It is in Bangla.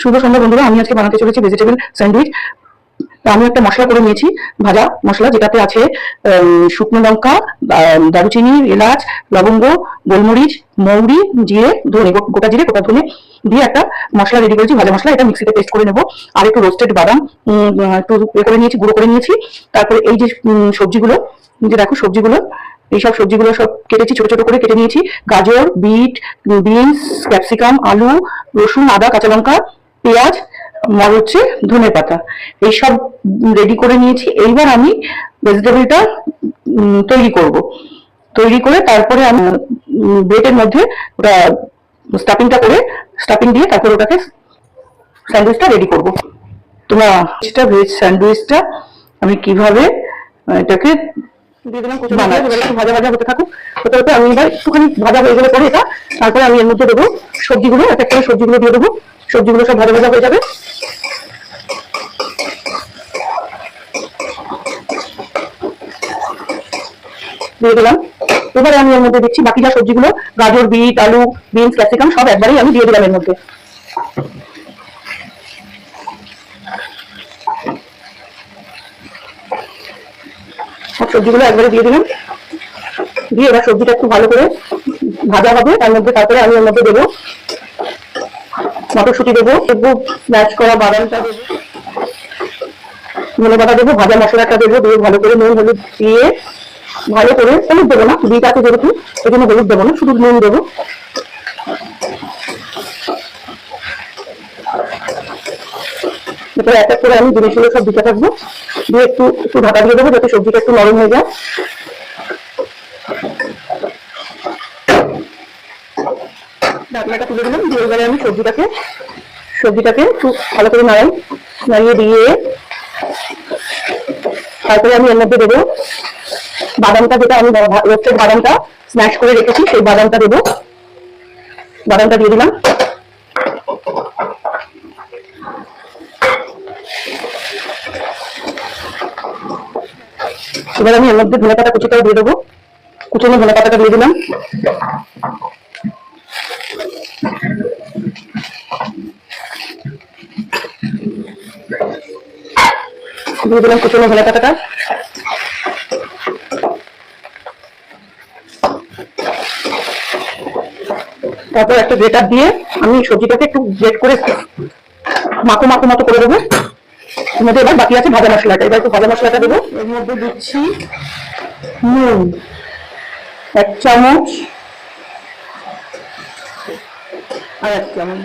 শুভ সন্ধ্যা বন্ধুরা, আমি আজকে বানাতে চলেছি ভেজিটেবল স্যান্ডউইচ আমি একটা মশলা করে নিয়েছি, ভাজা মশলা, যেটাতে আছে শুকনো লঙ্কা দারুচিনি, এলাচ, লবঙ্গ, গোলমরিচ, মৌরি, জিরে, ধনে গোটা জিরে, গোটা ধনে দিয়ে একটা মশলা রেডি করেছি, ভাজা মশলা, এটা মিক্সিতে পেস্ট করে নেব। আর একটু রোস্টেড বাদাম একটু করে নিয়েছি, গুঁড়ো করে নিয়েছি। তারপরে এই যে সবজিগুলো যে দেখো সবজিগুলো এইসব সবজিগুলো সব কেটেছি, ছোট ছোট করে কেটে নিয়েছি। গাজর, বিট বিনস, ক্যাপসিকাম, আলু, রসুন, আদা, কাঁচা লঙ্কা পেঁয়াজ মর হচ্ছে ধনে পাতা। এইসব রেডি করে নিয়েছি। এইবার আমি ভেজিটেবলটা তৈরি করব। তৈরি করে তারপরে আমি ব্রেডের মধ্যে ওটা স্টাফিংটা করে স্টাফিং দিয়ে তারপরে ওটাকে স্যান্ডউইচটা রেডি করব। তোমরা সেটা ভেজ স্যান্ডউইচটা আমি কীভাবে এটাকে ভাজা ভাজা হতে থাকুক। হতে হতে আমি এবার একটুখানি ভাজা হয়ে গেলে পরে এটা, তারপরে আমি এর মধ্যে দেবো সবজিগুলো, এক এক করে সবজিগুলো দিয়ে দেবো। সবজিগুলো সব ভাজা ভাজা হয়ে যাবে। দিয়ে দিলাম। এবারে আমি এর মধ্যে দিচ্ছি বাকি যা সবজিগুলো, গাজর, বিট, আলু, বিনস, ক্যাপসিকাম, সব একবারেই আমি দিয়ে দিলাম এর মধ্যে। সব সবজিগুলো একবারে দিয়ে দিলাম। দিয়ে এবার সবজিটা একটু ভালো করে ভাজা হবে, তার মধ্যে তারপরে আমি এর মধ্যে দেবো মটরশুঁটি দেবো, একটু স্ম্যাশ করা বাদামটা দেবো। ধনে পাতা দেবো, ভাজা মশলাটা দেবো, দিয়ে ভালো করে নুন, হলুদ দিয়ে ভালো করে হলুদ দেবো না আছে যেহেতু এই জন্য হলুদ দেবো না, শুধু নুন দেবো। এক এক করে আমি জিনিসগুলো সব দিতে থাকব, দিয়ে একটু একটু ঢাকা দিয়ে দেবো, যাতে সবজিটা একটু নরম হয়ে যায়। ঢাকনাটা তুলে দিলাম, দিয়ে এবারে আমি সবজিটাকে সবজিটাকে একটু ভালো করে নাড়াই, নাড়িয়ে দিয়ে তারপরে আমি এর মধ্যে দেবো বাদামটা, যেটা আমি রোস্টেড বাদামটা স্ম্যাশ করে রেখেছি, সেই বাদামটা দেবো। বাদামটা দিয়ে দিলাম। এবার আমি এর মধ্যে ধনে পাতা কুচিটাও দিয়ে দেবো। কুচনো ধনে পাতাটা দিয়ে দিলাম। দিয়ে দিলাম কুচনো ধনে পাতাটা। তারপর একটা গ্রেটার দিয়ে আমি সবজিটাকে একটু গ্রেট করে মাখো মাখো মতো করে দেবো। মধ্যে এবার বাকি আছে ভাজা মশলাটা। এবার একটু ভাজা মশলাটা দেবো। এর মধ্যে দিচ্ছি নুন এক চামচ। আর এক চামচ